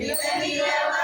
இளநிலவா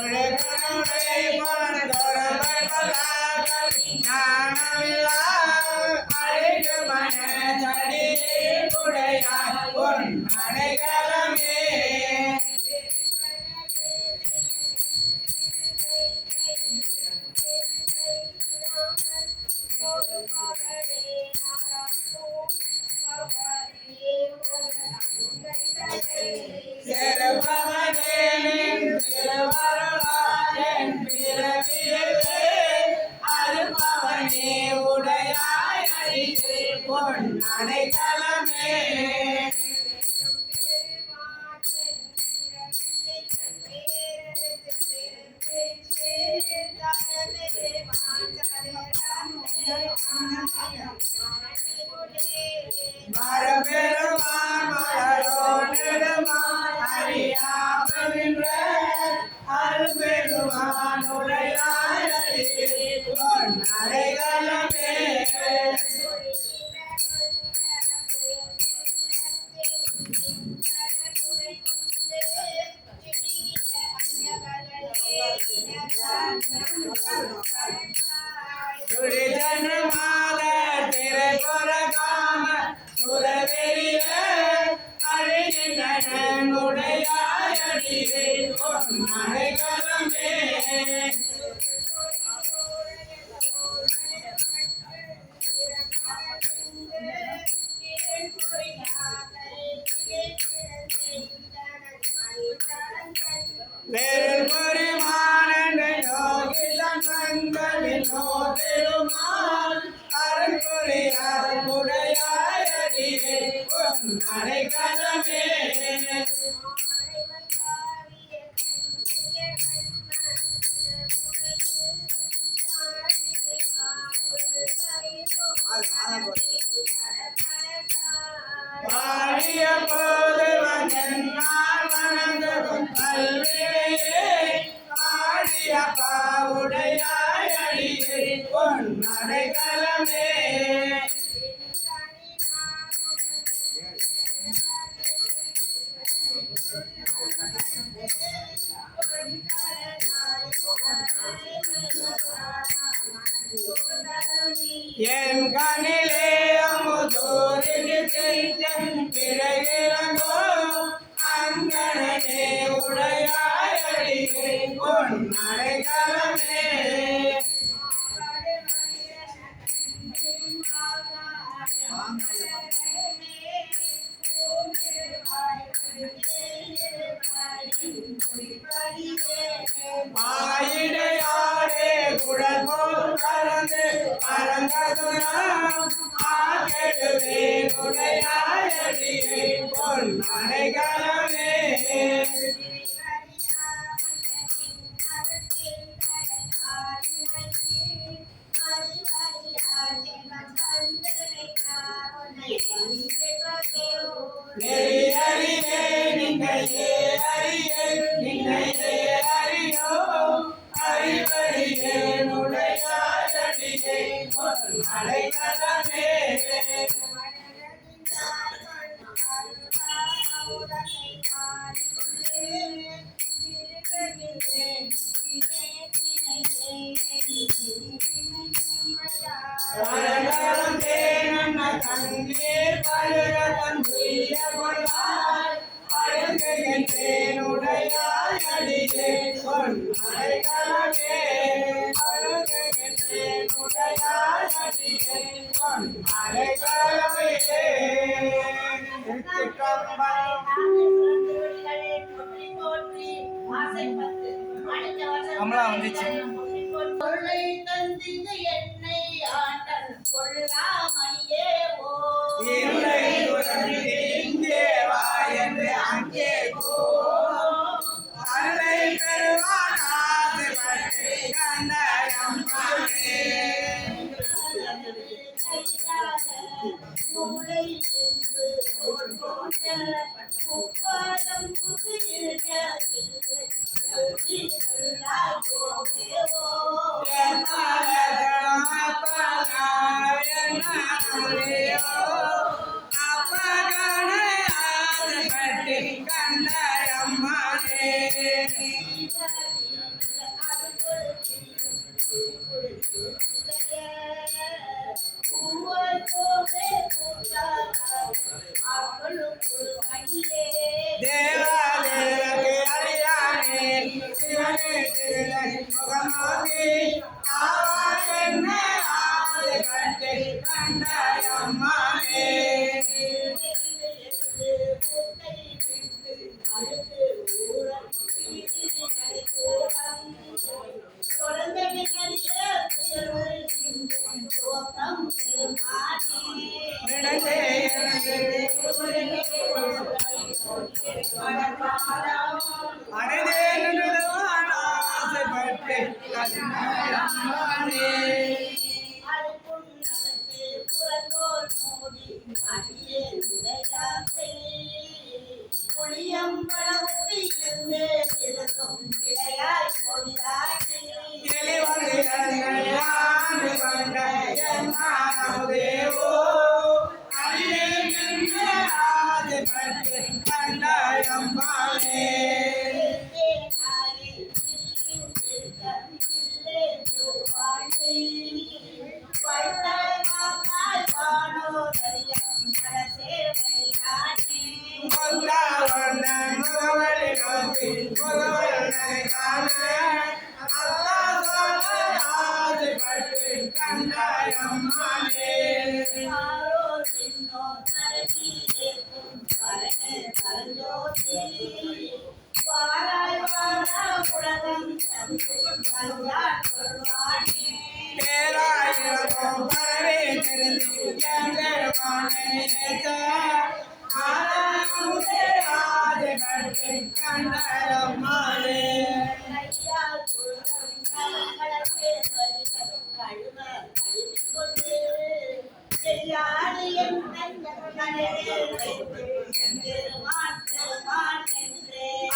रे कनु रे मन दर दर कला कली नाम मिला அடைக்கலமே பலரம் தேனன்ன கண்ணீர் பலரதன் உய்ய கொள்வாய் அழகையின் தேனுடையாய் அடியே கொள் அழைகளே அழகையின் தேனுடையாய் அடியே கொள் அழைகளே கமலா வந்துச்சு. சொல்லிட்டு இங்கே வா என்று அங்கே போ அருளை பெறுவான் ஆசைப்பட்டு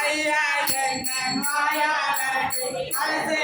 ஐயா என்ன மாயா அரசே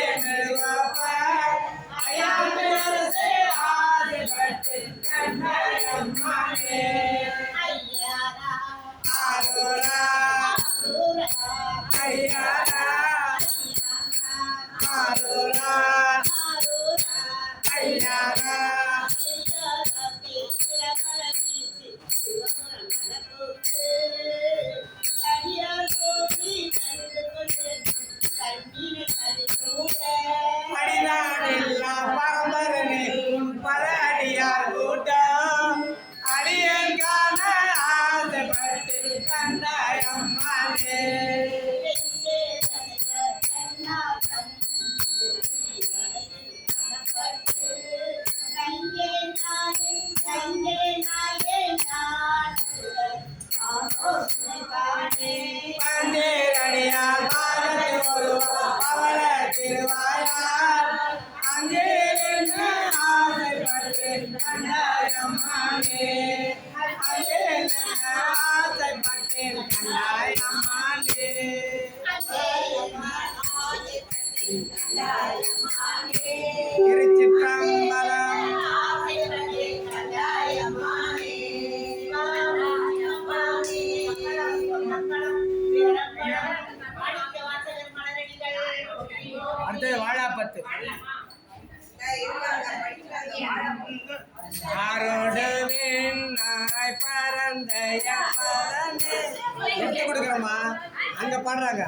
Silvaia. எடுத்து அங்க பாடுறாங்க.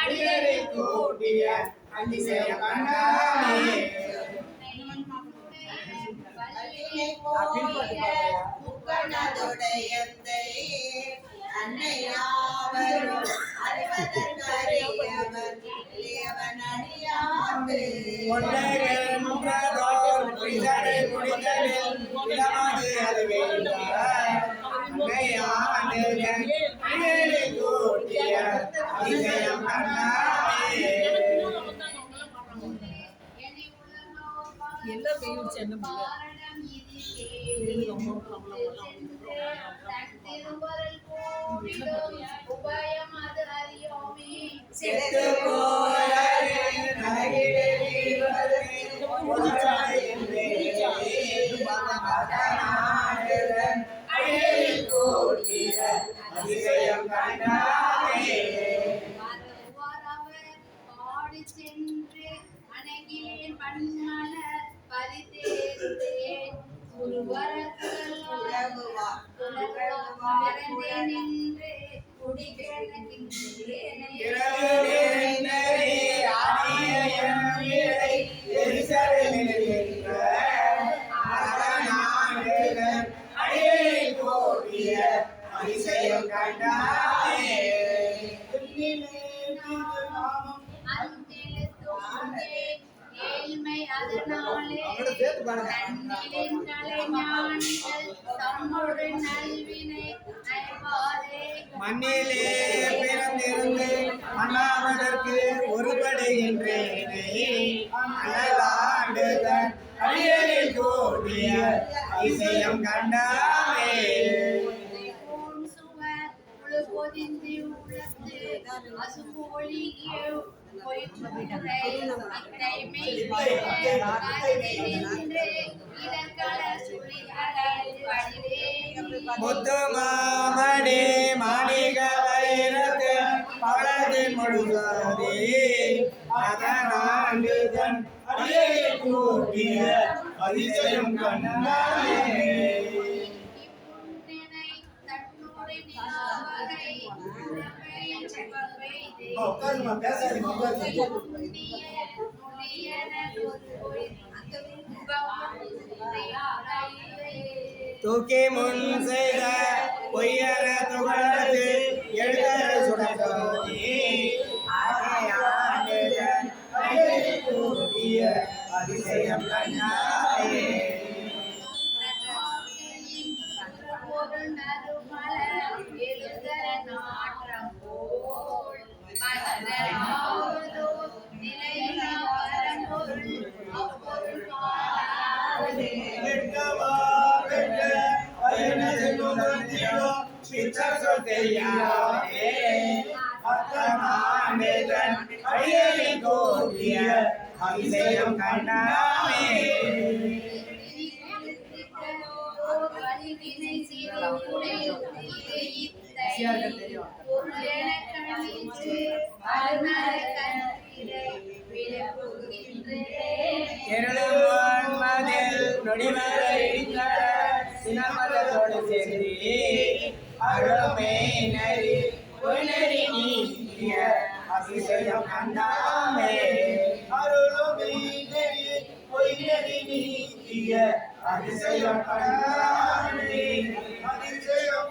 அடியரை கூட்டிய அதிசய கண்டாரே உக்கணதுடையத்தை அன்னையாவரும் உபயம் அது அறியோமே அனலாடுதன் அடியலில் கூடிய அதிசயம் கண்டாவே மாணிக வைரத்து பழதி முழுகாதே அதனாண்டுதன் அடியை கூட்டிய அதிசயம் கண்டாயே உட்காருமா பேசாதீங்க உட்காருங்க தூக்கி முன் செய்த பொய்யர துகளது எழுதர சுடத்தோதி அதிசயம் பிச்சர் சொல் தெரியாதே அத்தமானதன் அதிசயம் கண்டாமே நொடிமலை சினமதத்தோடு சேர்ந்து அருளமே நரி பொன்னரி நீக்கிய அதிசயம் கண்ணாமே அருளுமே நரி பொன்னரி நீக்கிய அதிசயம் கண்ணாமே அதிசயம்